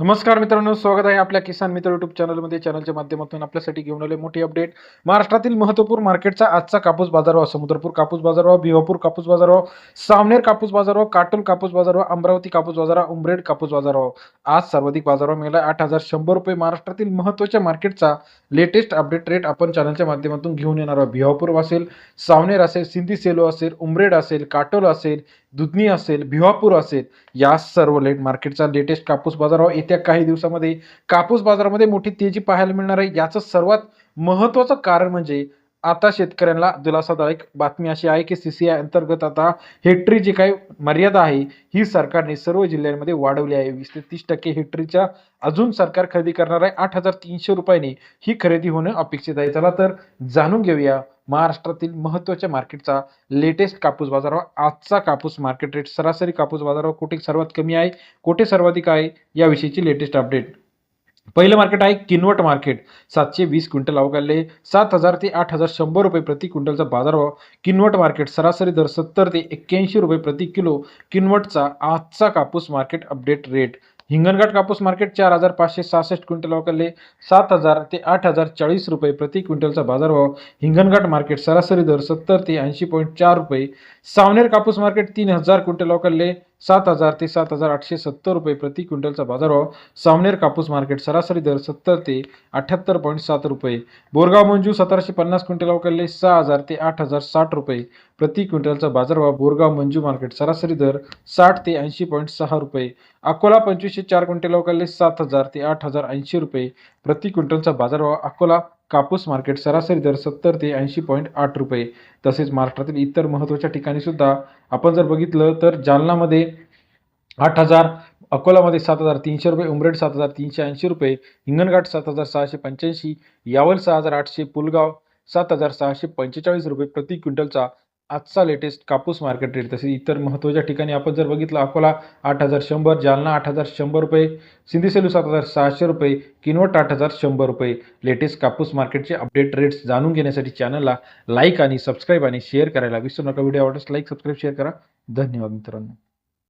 नमस्कार मित्रांनो स्वागत आहे आपल्या किसान मित्र युट्यूब चॅनलमध्ये चॅनलच्या माध्यमातून आपल्यासाठी घेऊन आले मोठी अपडेट महाराष्ट्रातील महत्त्वपूर्ण मार्केटचा आजचा कापूस बाजारभाव समुद्रपूर कापूस बाजारभाव भिवापूर कापूस बाजारभाव सावनेर कापूस बाजारभाव काटोल कापूस बाजारभाव अमरावती कापूस बाजारभाव उमरेड कापूस बाजारभाव. आज सर्वाधिक बाजारभाव मिळाला आठ हजार शंभर रुपये. महाराष्ट्रातील महत्त्वाच्या मार्केटचा लेटेस्ट अपडेट रेट आपण चॅनलच्या माध्यमातून घेऊन येणार आहोत. भिवापूर असेल सावनेर असेल सिंधी सेलो असेल उमरेड असेल काटोल असेल दुधनी असेल भिवापूर असेल या सर्व लेट मार्केटचा लेटेस्ट कापूस बाजार येत्या काही दिवसामध्ये कापूस बाजारामध्ये मोठी तेजी पाहायला मिळणार आहे. याचं सर्वात महत्त्वाचं कारण म्हणजे आता शेतकऱ्यांना दिलासादायक बातमी अशी आहे की सी सी आय अंतर्गत आता हेक्टरी जी काही मर्यादा आहे ही सरकारने सर्व जिल्ह्यांमध्ये वाढवली आहे. वीस ते तीस टक्के हेक्टरीच्या अजून सरकार खरेदी करणार आहे. आठ हजार तीनशे रुपयांनी ही खरेदी होणं अपेक्षित आहे. चला तर जाणून घेऊया महाराष्ट्रातील महत्त्वाच्या मार्केटचा लेटेस्ट कापूस बाजारावर आजचा कापूस मार्केट रेट सरासरी कापूस बाजारावर कुठे सर्वात कमी आहे कुठे सर्वाधिक आहे याविषयीची लेटेस्ट अपडेट. पहिलं मार्केट आहे किनवट मार्केट. सातशे वीस क्विंटल अवकाले सात हजार ते आठ हजार शंभर रुपये प्रति क्विंटलचा बाजारभाव. किनवट मार्केट सरासरी दर सत्तर ते एक्क्याऐंशी रुपये प्रति किलो. किनवटचा आजचा कापूस मार्केट अपडेट रेट. हिंगणघाट कापूस मार्केट चार हजार पाचशे सहासष्ट क्विंटल अवकाले सात हजार ते आठ हजार चाळीस रुपये प्रति क्विंटलचा बाजारभाव. हिंगणघाट मार्केट सरासरी दर सत्तर ते ऐंशी पॉईंट चार रुपये. सावनेर कापूस मार्केट तीन हजार क्विंटल अवकाले सात हजार ते सात हजार आठशे सत्तर रुपये प्रति क्विंटलचा बाजारभाव. सावनेर कापूस मार्केट सरासरी दर सत्तर ते अठ्ठ्याहत्तर पॉईंट सात रुपये. बोरगाव मंजू सतराशे पन्नास क्विंटल अवघडले सहा हजार ते आठ हजार साठ रुपये. प्रति क्विंटलचा बाजारभाव बोरगाव मंजू मार्केट सरासरी दर साठ ते ऐंशी पॉईंट सहा रुपये. अकोला पंचवीसशे चार क्विंटल अवघडले सात हजार ते आठ हजार ऐंशी रुपये. प्रति क्विंटलचा बाजारभाव अकोला कापूस मार्केट सरासरी दर सत्तर ते ऐंशी पॉईंट आठ रुपये. तसेच महाराष्ट्रातील इतर महत्त्वाच्या ठिकाणीसुद्धा आपण जर बघितलं तर जालनामध्ये आठ हजार अकोलामध्ये सात हजार तीनशे रुपये उमरेड सात हजार तीनशे ऐंशी रुपये हिंगणघाट सात हजार सहाशे पंच्याऐंशी यावल सहा हजार आठशे पुलगाव सात हजार सहाशे पंचेचाळीस रुपये प्रति क्विंटलचा आजचा लेटेस्ट कापूस मार्केट रेट तसेच इतर महत्त्वाच्या ठिकाणी आपण जर बघितलं अकोला आठ हजार शंभर जालना आठ हजार शंभर रुपये सिंधी सेलू सात हजार सहाशे रुपये किनवट आठ हजार शंभर रुपये. लेटेस्ट कापूस मार्केटचे अपडेट रेट्स जाणून घेण्यासाठी चॅनलला लाईक आणि सबस्क्राईब आणि शेअर करायला विसरू नका. व्हिडिओ आवडल्यास लाईक सबस्क्राईब शेअर करा. धन्यवाद मित्रांनो.